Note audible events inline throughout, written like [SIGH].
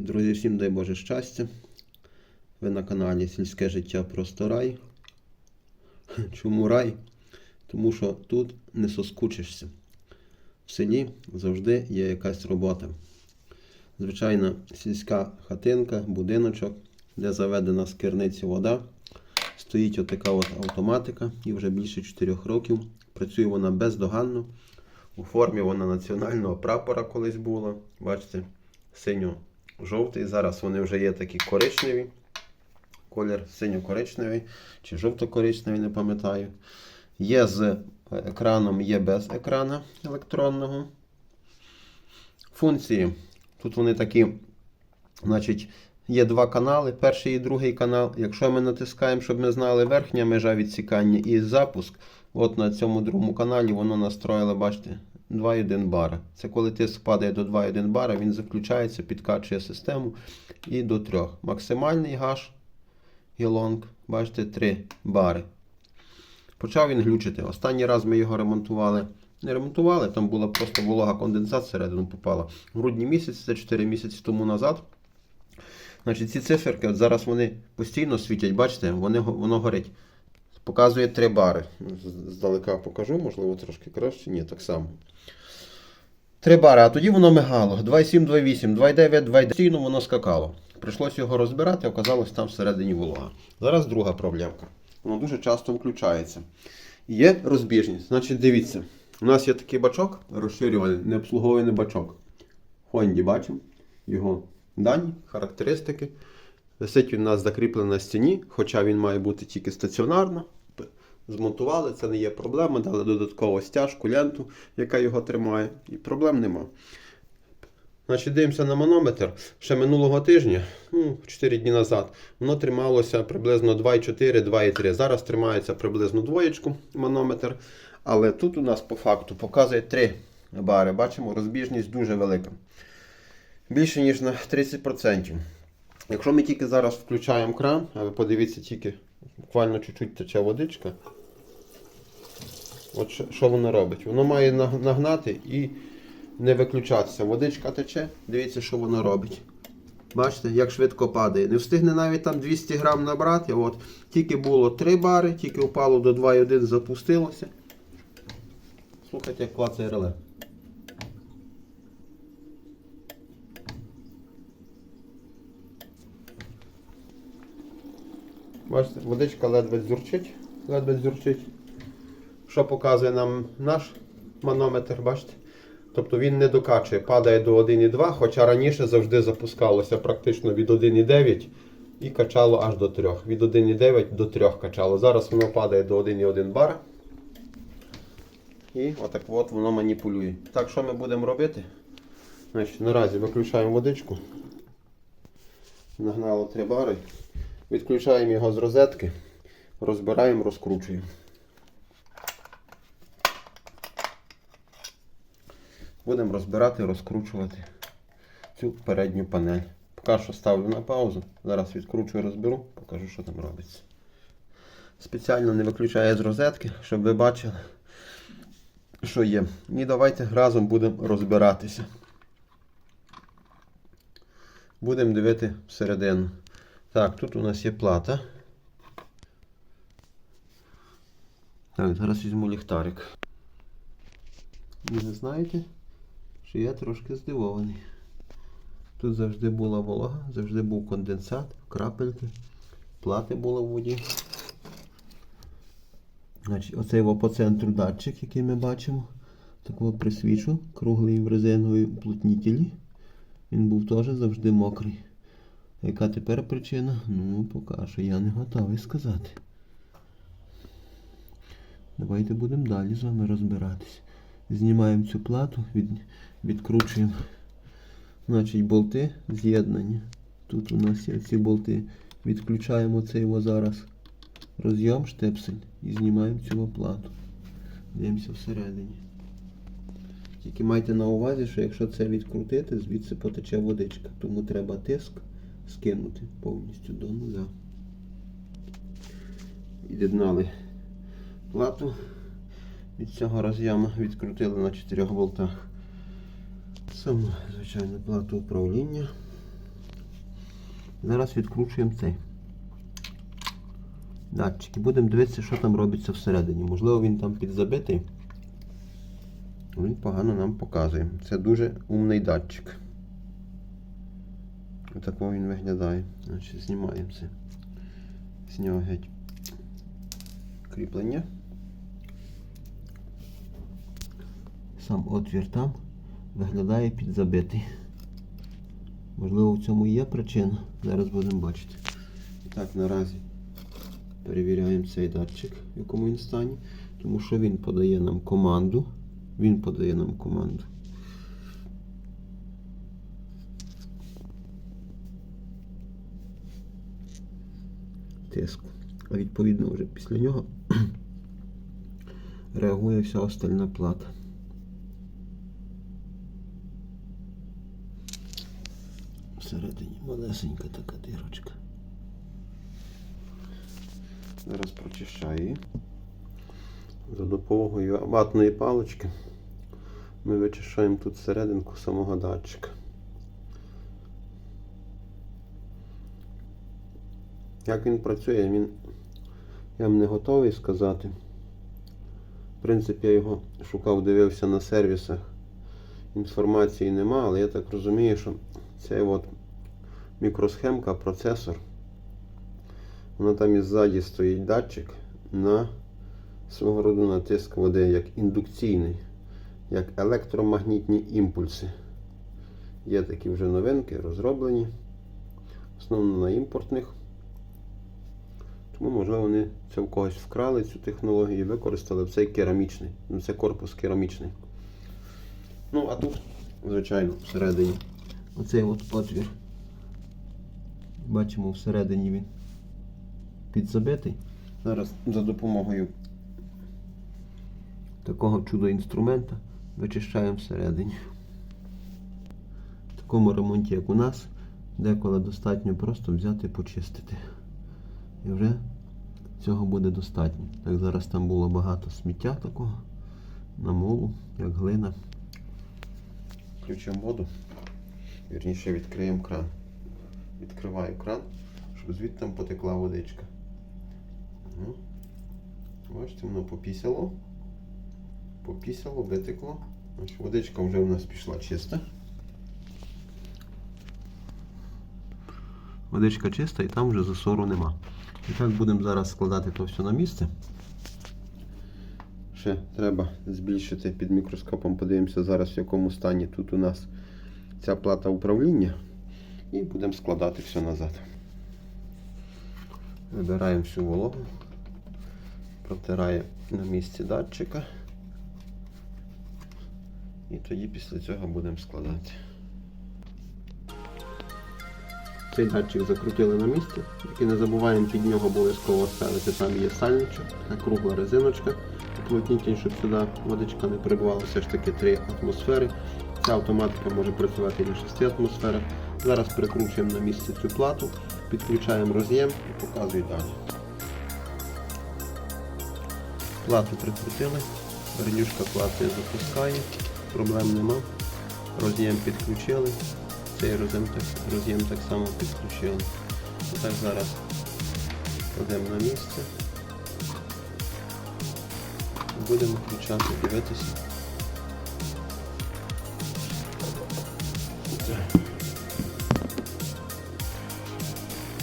Друзі, всім дай Боже щастя. Ви на каналі Сільське життя Просто рай. [LAUGHS] Чому рай? Тому що тут не соскучишся. В селі завжди є якась робота. Звичайна сільська хатинка, будиночок, де заведена з керниці вода. Стоїть отака от автоматика і вже більше 4 років. Працює вона бездоганно. У формі вона національного прапора колись була. Бачите, синьо-жовтий. Зараз вони вже є такі коричневі. Колір синьо-коричневий чи жовто-коричневий, не пам'ятаю. Є з екраном, є без екрана електронного. Функції. Тут вони такі, значить, є два канали, перший і другий канал. Якщо ми натискаємо, щоб ми знали верхня межа відсікання і запуск, от на цьому другому каналі воно настроїло, бачите, 2,1 бара. Це коли тиск падає до 2,1 бара, він заключається, підкачує систему і до 3. Максимальний гаш і бачите, 3 бари. Почав він глючити. Останній раз ми його ремонтували. Не ремонтували, там була просто волога конденсат всередину попала. В грудні місяці, це 4 місяці тому назад. Значить, ці циферки, от зараз вони постійно світять, бачите, вони, воно горить. Показує 3 бари. Здалека покажу, можливо, трошки краще. Ні, так само. 3 бари, а тоді воно мигало. 2,7, 2,8, 2,9, 2,9. Постійно воно скакало. Прийшлося його розбирати, оказалось там всередині волога. Зараз друга проблемка. Воно дуже часто включається. Є розбіжність. Значить, дивіться, у нас є такий бачок, розширюваний, необслугований бачок. Хонді бачимо його дані, характеристики. Висить він у нас закріплений на стіні, хоча він має бути тільки стаціонарно. Змонтували, це не є проблема, дали додаткову стяжку, ленту, яка його тримає, і проблем нема. Значить, дивимося на манометр. Ще минулого тижня, ну, 4 дні назад, воно трималося приблизно 2,4, 2,3. Зараз тримається приблизно двоєчку манометр. Але тут у нас по факту показує 3 бари. Бачимо, розбіжність дуже велика. Більше ніж на 30%. Якщо ми тільки зараз включаємо кран, а ви подивіться, тільки буквально чуть-чуть тече водичка. От що, що воно робить? Воно має нагнати і не виключатися. Водичка тече, дивіться, що воно робить. Бачите, як швидко падає. Не встигне навіть там 200 грам набрати. От, тільки було 3 бари, тільки впало до 2,1, запустилося. Слухайте, як клацає реле. Бачите, водичка ледве дзюрчить. Ледве дзюрчить. Що показує нам наш манометр, бачите? Тобто він не докачує, падає до 1,2, хоча раніше завжди запускалося практично від 1,9 і качало аж до 3. Від 1,9 до 3 качало. Зараз воно падає до 1,1 бар. І отак от воно маніпулює. Так, що ми будемо робити? Значить, наразі виключаємо водичку. Нагнало 3 бари. Відключаємо його з розетки, розбираємо, розкручуємо. Будемо розбирати, розкручувати цю передню панель. Поки що ставлю на паузу. Зараз відкручую, розберу, покажу, що там робиться. Спеціально не виключаю з розетки, щоб ви бачили, що є. І давайте разом будемо розбиратися. Будемо дивити всередину. Так, тут у нас є плата. Так, зараз візьму ліхтарик. Ви не знаєте, що я трошки здивований. Тут завжди була волога, завжди був конденсат, крапельки, плати були в воді. Значить, оцей по центру датчик, який ми бачимо. Такого присвічу, круглий в резиновій уплотнітелі. Він був теж завжди мокрий. А Яка тепер причина? Ну, поки що я не готовий сказати. Давайте будемо далі з вами розбиратись. Знімаємо цю плату, від, відкручуємо значить, болти з'єднання. Тут у нас є ці болти. Відключаємо цей його зараз розйом штепсель і знімаємо цю плату. Дивимося всередині. Тільки майте на увазі, що якщо це відкрутити, звідси потече водичка. Тому треба тиск скинути повністю до нуля. Від'єднали плату. Від цього роз'єму відкрутили на 4 болтах. Саму, звичайно, плату управління. Зараз відкручуємо цей датчик і будемо дивитися, що там робиться всередині. Можливо, він там підзабитий. Він погано нам показує. Це дуже умний датчик. Отако він виглядає. Значить, знімаємо це. З нього геть кріплення. Сам отвір там виглядає підзабитий. Можливо, в цьому і є причина. Зараз будемо бачити. І так, наразі перевіряємо цей датчик, в якому він стані, тому що він подає нам команду. Він подає нам команду. Тиску. А відповідно вже після нього [CLEARS THROAT] реагує вся остальна плата. Всередині малесенька така дирочка. Зараз прочищаю її. За допомогою ватної палички ми вичищаємо тут серединку самого датчика. Як він працює, він я вам не готовий сказати. В принципі, я його шукав, дивився на сервісах. Інформації нема, але я так розумію, що цей от мікросхемка, процесор. Воно там і ззаді стоїть датчик на свого роду на тиск води, як індукційний, як електромагнітні імпульси. Є такі вже новинки розроблені. В основному на імпортних. Тому, можливо, вони це в когось вкрали цю технологію і використали цей керамічний. Ну, це корпус керамічний. Ну, а тут, звичайно, всередині. Оцей от отвір. Бачимо, всередині він підзабитий. Зараз за допомогою такого чудо-інструмента вичищаємо всередині. В такому ремонті, як у нас, деколи достатньо просто взяти і почистити. І вже цього буде достатньо. Так зараз там було багато сміття такого, намолу, як глина. Включимо воду. Вірніше відкриємо кран. Відкриваю кран, щоб звідти там потекла водичка. Ну, Бачите, воно попісяло. Попісяло, витекло. Значить, водичка вже в нас пішла чиста. Водичка чиста і там вже засору нема. І так будемо зараз складати то все на місце. Ще треба збільшити під мікроскопом, подивимося зараз, в якому стані тут у нас ця плата управління. І будемо складати все назад. Вибираємо всю вологу, протираємо на місці датчика. І тоді після цього будемо складати. Цей датчик закрутили на місці. Тільки не забуваємо під нього обов'язково ставити. Там є сальничок, кругла резиночка. Уплотнітель, щоб сюди водичка не прибувала все ж таки 3 атмосфери. Ця автоматика може працювати на 6 атмосферах. Зараз прикручуємо на місце цю плату, підключаємо роз'єм і показую далі. Плату прикрутили, радюшка плати запускає, проблем нема. Роз'єм підключили, цей роз'єм так, так само підключили. Отак зараз кладемо на місце. Будемо включати, дивитися. Так.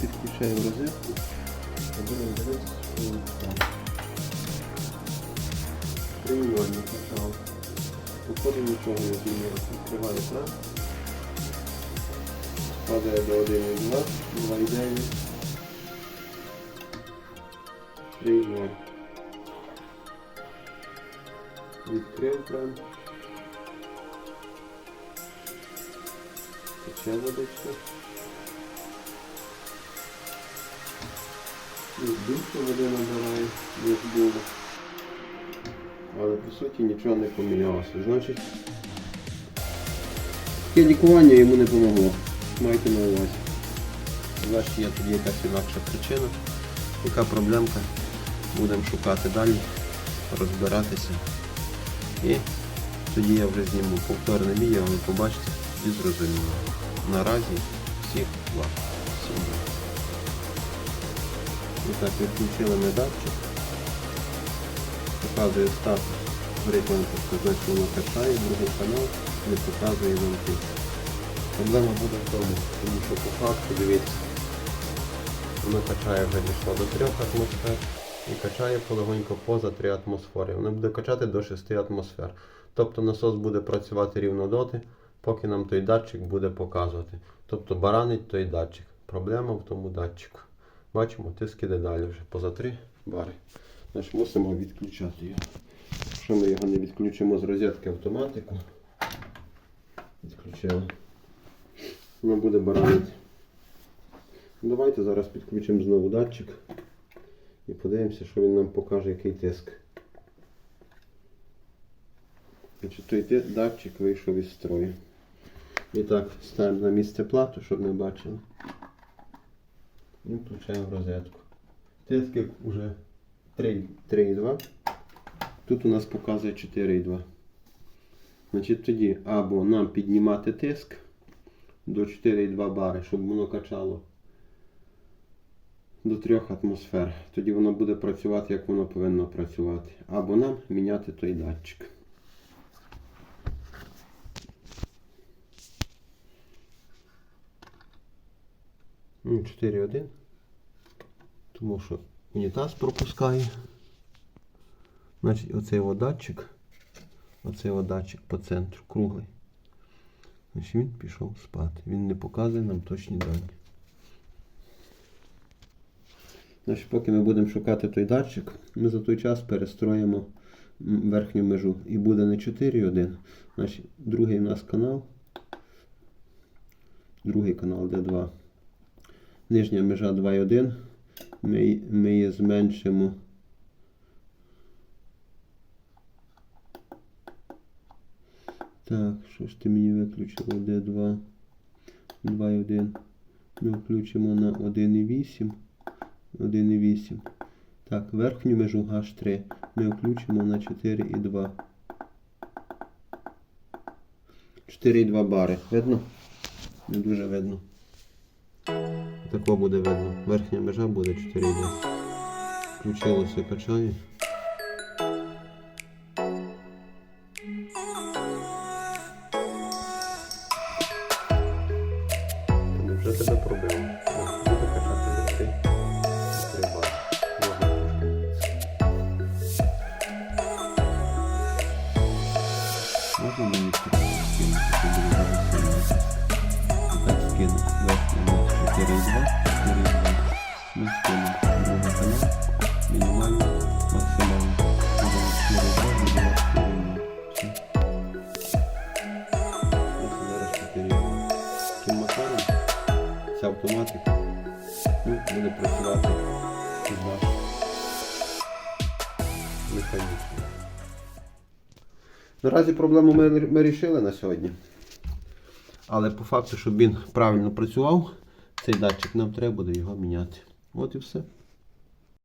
Підключаємо розетку і будемо дивитися, що там. Приймання почав. Походу нічого не змінилося. Відкриваю екран. Падає до 1,2, 2,9. 3,0. Відкрив кран. Тече водичка. І більше води набирає, ніж було. Але по суті нічого не помінялося. Значить, таке лікування йому не помогло. Майте на увазі. Значить є тоді якась інакша причина. Яка проблемка? Будемо шукати далі, розбиратися. І тоді я вже зніму повторне відео, ви побачите і зрозуміло. Наразі всіх благ. І так, відключили ми датчик. Показує статус реклампуска, значить воно качає, другий канал не показує тиск. Проблема буде в тому, тому що по факту, дивіться, воно качає вже дійшло до 3 атмосфер і качає полегонько поза 3 атмосфери. Воно буде качати до 6 атмосфер. Тобто насос буде працювати рівно доти, поки нам той датчик буде показувати. Тобто баранить той датчик. Проблема в тому датчику. Бачимо, тиск іде далі вже поза 3 бари. Значить мусимо відключати його. Якщо ми його не відключимо з розетки автоматику, відключили, воно буде баранити. Давайте зараз підключимо знову датчик і подивимося, що він нам покаже, який тиск. Значить, той датчик вийшов із строю. І так, ставимо на місце плату, щоб ми бачили. І включаємо розетку. Тиск вже 3,2. Тут у нас показує 4,2. Значить тоді або нам піднімати тиск до 4,2 бари, щоб воно качало до 3 атмосфер. Тоді воно буде працювати, як воно повинно працювати. Або нам міняти той датчик. 4,1. Тому що унітаз пропускає. Значить, оцей от датчик, оцей от датчик по центру, круглий. Значить, він пішов спати. Він не показує нам точні дані. Значить, поки ми будемо шукати той датчик, ми за той час перестроїмо верхню межу. І буде не 4,1. Значить, другий у нас канал. Другий канал D2. Нижня межа 2,1. Ми, ми її зменшимо. Так, що ж ти мені виключило? D2. 2,1. Ми включимо на 1,8. 1,8. Так, верхню межу H3 ми включимо на 4,2. 4,2 бари. Видно? Не дуже видно. Тако буде видно. Верхня межа буде 4,2. Включилося, качає. Вже тебе пробило. Ця автоматика ну, буде працювати з вас механічно. Наразі проблему ми, ми рішили на сьогодні. Але по факту, щоб він правильно працював, цей датчик нам треба буде його міняти. От і все.